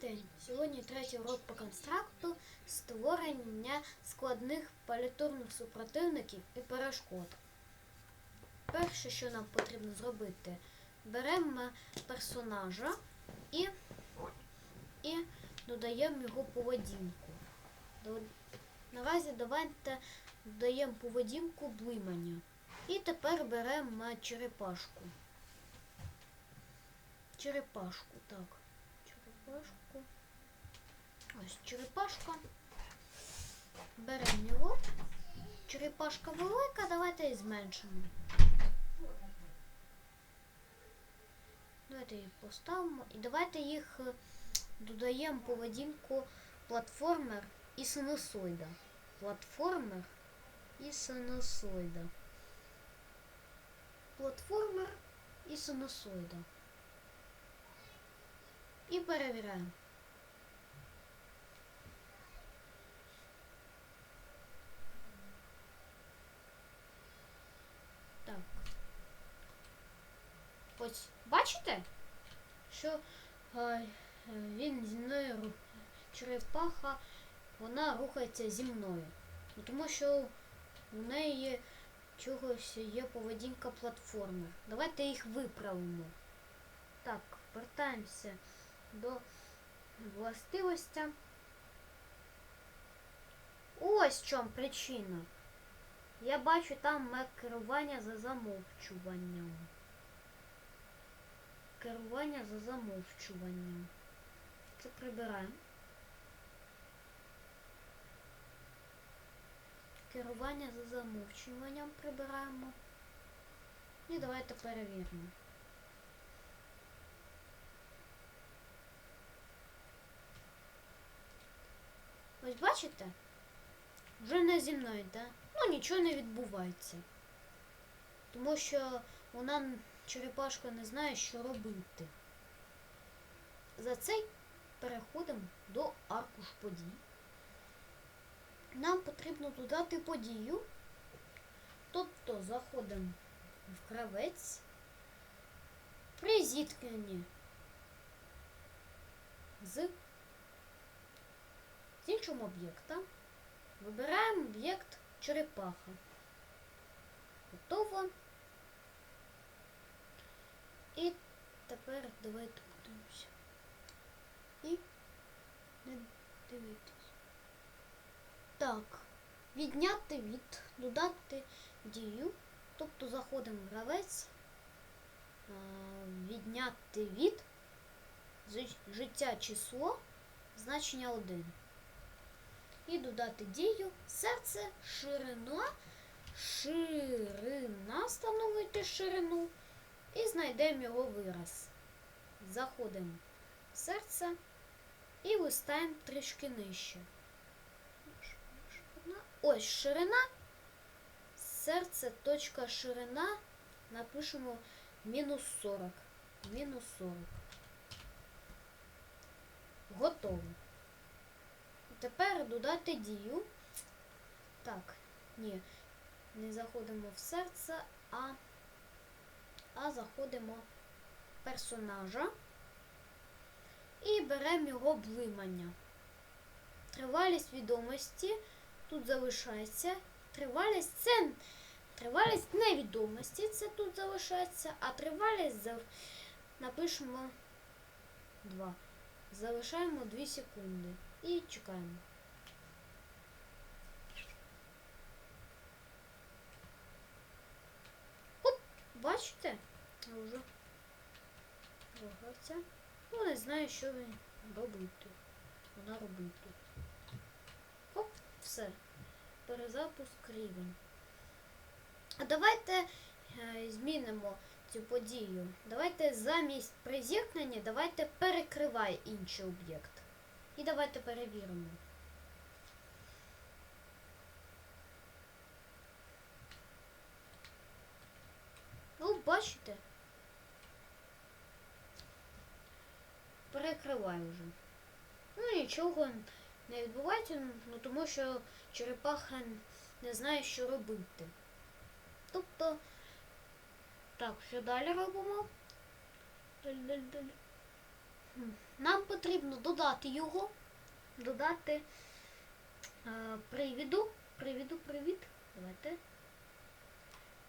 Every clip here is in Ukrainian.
день. Сьогодні третій урок по констракту створення складних палітурних супротивників і перешкод. Перше, що нам потрібно зробити, беремо персонажа і, і додаємо його поведінку. Наразі давайте додаємо поведінку блимання. І тепер беремо черепашку. Черепашку, так. Черепашку. Ось черепашка. Беремо його. Черепашка велика, давайте її зменшимо. Давайте її поставимо. І давайте їх е, додаємо поведінку платформер і синусоїда. Платформер і синусоїда. Платформер і синусоїда. І перевіряємо. Так. Ось бачите, що е, він зі мною черепаха, вона рухається зі мною. Ну, Тому що у неї чогось є поведінка платформи. Давайте їх виправимо. Так, вертаємося до властивості. Ось в чому причина. Я бачу там керування за замовчуванням. Керування за замовчуванням. Це прибираємо. Керування за замовчуванням прибираємо. І давайте перевіримо. Ось бачите? Вже не зі мною йде. Ну нічого не відбувається. Тому що вона черепашка не знає, що робити. За цей переходимо до аркуш подій. Нам потрібно додати подію. Тобто заходимо в кравець. При зіткненні з, з іншим об'єктом вибираємо об'єкт черепаха. Готово. І тепер давайте подивимося. І не дивитись. Так, відняти від, додати дію. Тобто заходимо в гравець, а, відняти від життя число, значення 1. І додати дію серце, ширина, ширина, встановити ширину і знайдемо його вираз. Заходимо в серце і листаємо трішки нижче. Ось ширина. Серце, точка ширина. Напишемо мінус 40. Мінус 40. Готово. Тепер додати дію. Так, ні, не заходимо в серце, а, а заходимо в персонажа і беремо його блимання. Тривалість відомості тут залишається. Тривалість це тривалість невідомості, це тут залишається, а тривалість за, напишемо 2. Залишаємо 2 секунди і чекаємо. Оп, бачите? Я вже рухався. Ну, не знаю, що він робити. Вона робити. Оп, все. Перезапуск рівень. А давайте е, змінимо цю подію. Давайте замість при зіткненні давайте перекривай інший об'єкт. І давайте перевіримо. Ну, бачите? Перекривай вже. Ну нічого не відбувається, ну тому що черепаха не знає, що робити. Тобто, так, що далі робимо? М, нам потрібно додати його, додати е, привіду, привіду, привід. Давайте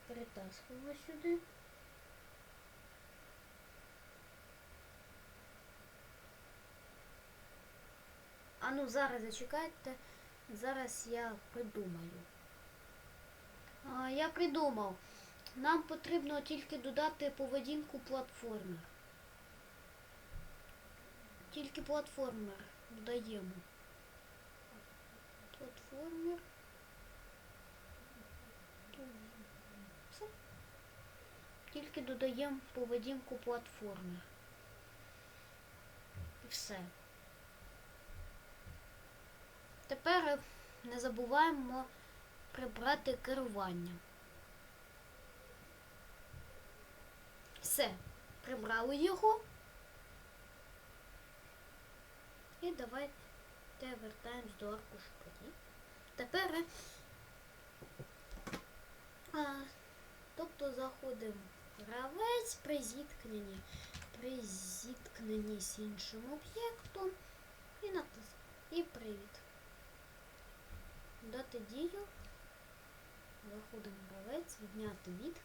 перетаскуємо сюди. А ну зараз зачекайте. Зараз я придумаю. А, я придумав. Нам потрібно тільки додати поведінку платформер. Тільки платформер додаємо. Платформер. Все. Тільки додаємо поведінку платформер. І все. Тепер не забуваємо прибрати керування. Все, прибрали його. І давайте вертаємось до аркушу подій. Тепер, е, а, тобто заходимо гравець при зіткненні, при зіткненні з іншим об'єктом і натис. І привід. Дати дію. Заходимо гравець, відняти від,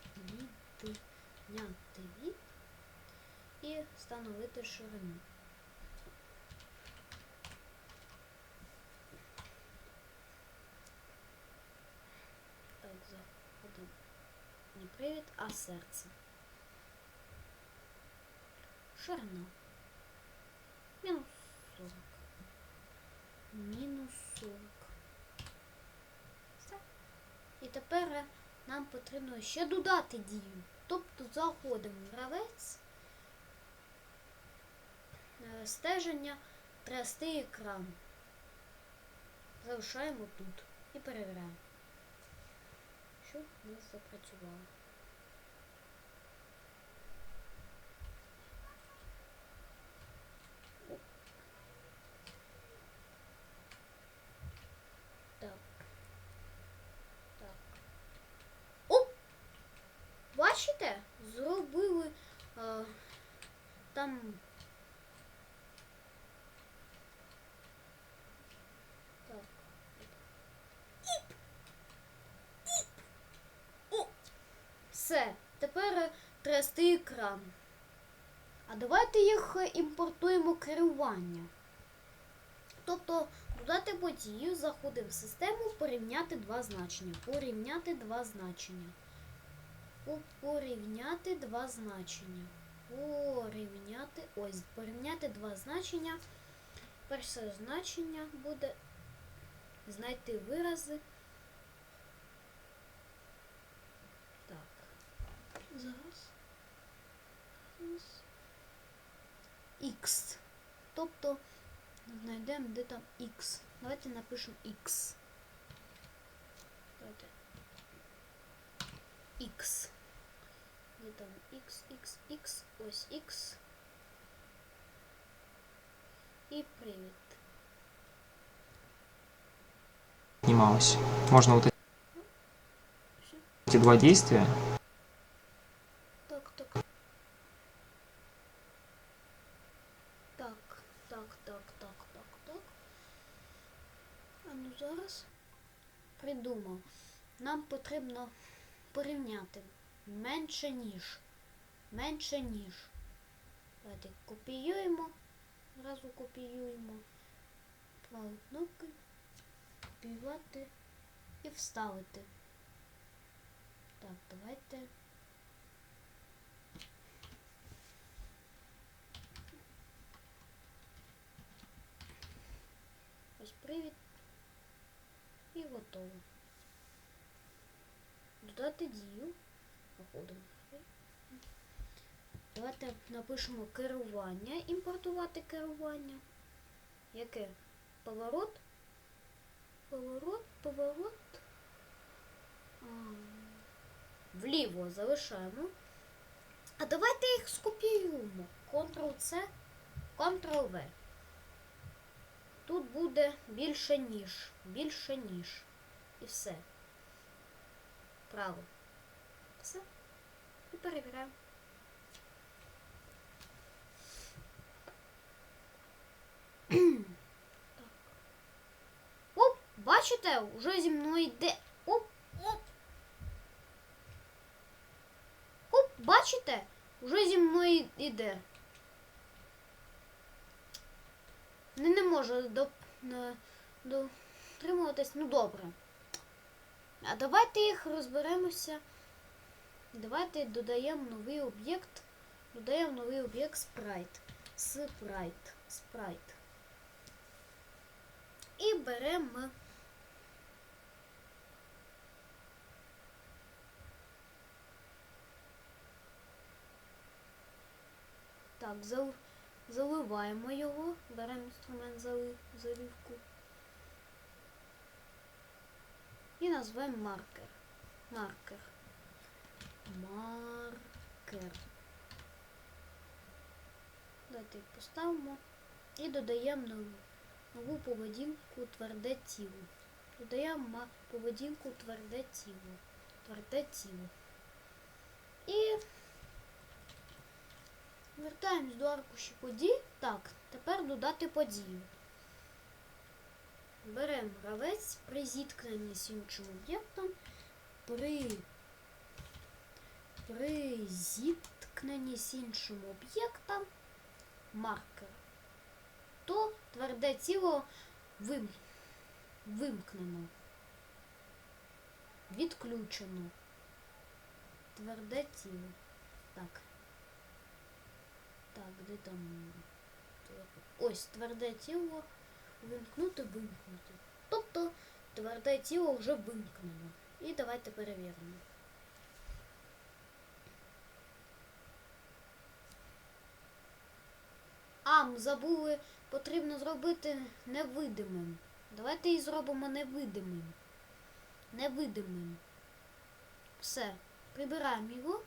відняти від і встановити ширину. Так, заходимо. Не привід, а серце. Ширина. Мінус 40. Мінус 40. Все. І тепер нам потрібно ще додати дію. Тобто заходимо в гравець, е, стеження, трясти екран. Залишаємо тут і перевіряємо, що в нас запрацювало. Так. Так. О! Бачите? Зробили а, там. Так. Іп! Іп! О! Все. Тепер е, екран. А давайте їх імпортуємо керування. Тобто додати подію, заходимо в систему, порівняти два значення. Порівняти два значення. Порівняти два значення. Порівняти. Ось, порівняти два значення. Перше значення буде знайти вирази. Х. Тобто знайдемо, де там X. Давайте напишемо X. Давайте. X. Де там X, X, X, ось X. І привід. снималось. Можно вот Все. эти два действия Нам потрібно порівняти менше ніж. Менше ніж. Давайте копіюємо. Зразу копіюємо. Правою кнопкою. Копіювати і вставити. Так, давайте. Ось привід. І готово. Додати дію. Заходимо. Давайте напишемо керування, імпортувати керування. Яке? Поворот. Поворот, поворот. Вліво залишаємо. А давайте їх скопіюємо. Ctrl-C, Ctrl-V. Тут буде більше ніж. Більше ніж. І все вправу. Все. І перевіряємо. Оп, бачите, вже зі мною йде. Оп, оп. Оп, бачите, вже зі мною йде. Не, не можу до, до, дотримуватись, ну добре. А давайте їх розберемося. Давайте додаємо новий об'єкт. Додаємо новий об'єкт спрайт. Спрайт. Спрайт. І беремо. Так, заливаємо його, беремо інструмент зали- заливку. І назвемо маркер. Маркер. Маркер. Давайте їх поставимо. І додаємо нову, нову поведінку тверде тіло. Додаємо поведінку тверде тіло. Тверде тіло. І вертаємось до аркуші подій. Так, тепер додати подію. Беремо гравець при зіткненні з іншим об'єктом. При, при зіткненні з іншим об'єктом маркер. То тверде тіло вим, вимкнено. Відключено. Тверде тіло. Так. Так, де там. Ось тверде тіло вимкнути, вимкнути. Тобто тверде тіло вже вимкнено. І давайте перевіримо. А, ми забули, потрібно зробити невидимим. Давайте її зробимо невидимим. Невидимим. Все. Прибираємо його.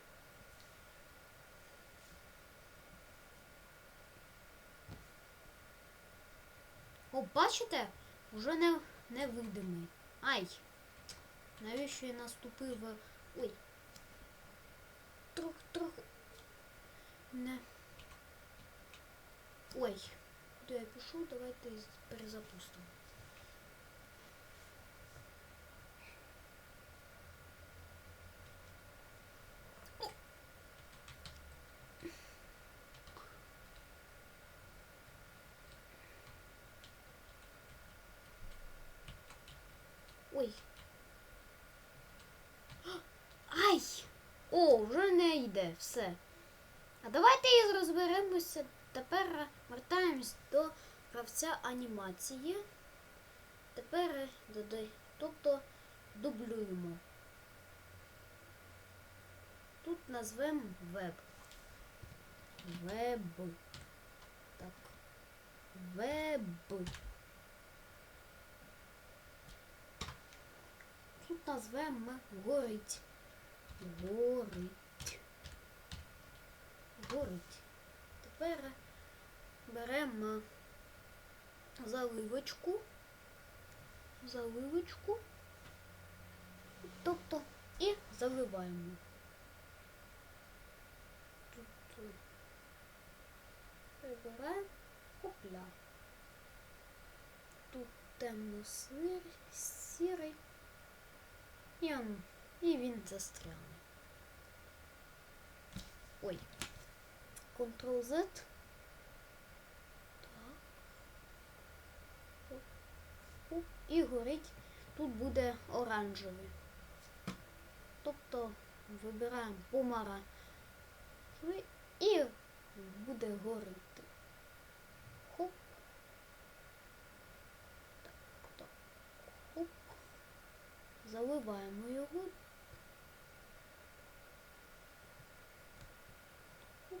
О, бачите? Уже не, невидимий. Ай! Навіщо я наступив? Ой. Трохи, трохи. Не. Ой. Куди я пішов? Давайте перезапустимо. О! Ой. Ай! О, вже не йде, все. А давайте і розберемося. Тепер вертаємось до гравця анімації. Тепер додай, тобто дублюємо. Тут назвемо веб. Веб. Так. Веб. Тут назвемо горить. Горить. Горить. Тепер беремо заливочку. Заливочку. Тобто і заливаємо. Тут е, прибираємо. Хопля. Тут темно сірий. І, і він застряне. Ой. Ctrl-Z. І горить. Тут буде оранжевий. Тобто вибираємо помаранчевий і буде горити. Хоп. Так, так. Хоп. Заливаємо його. Хоп, хоп. Ой. Хоп, хоп. Хоп,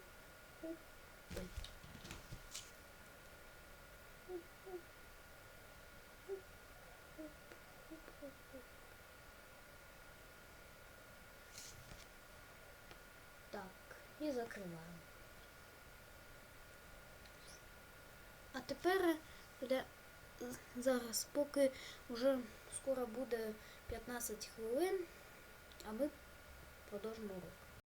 хоп, хоп, хоп, хоп. Так, і закриваємо. А тепер буде зараз, поки вже скоро буде 15 хвилин, а ми продовжимо урок.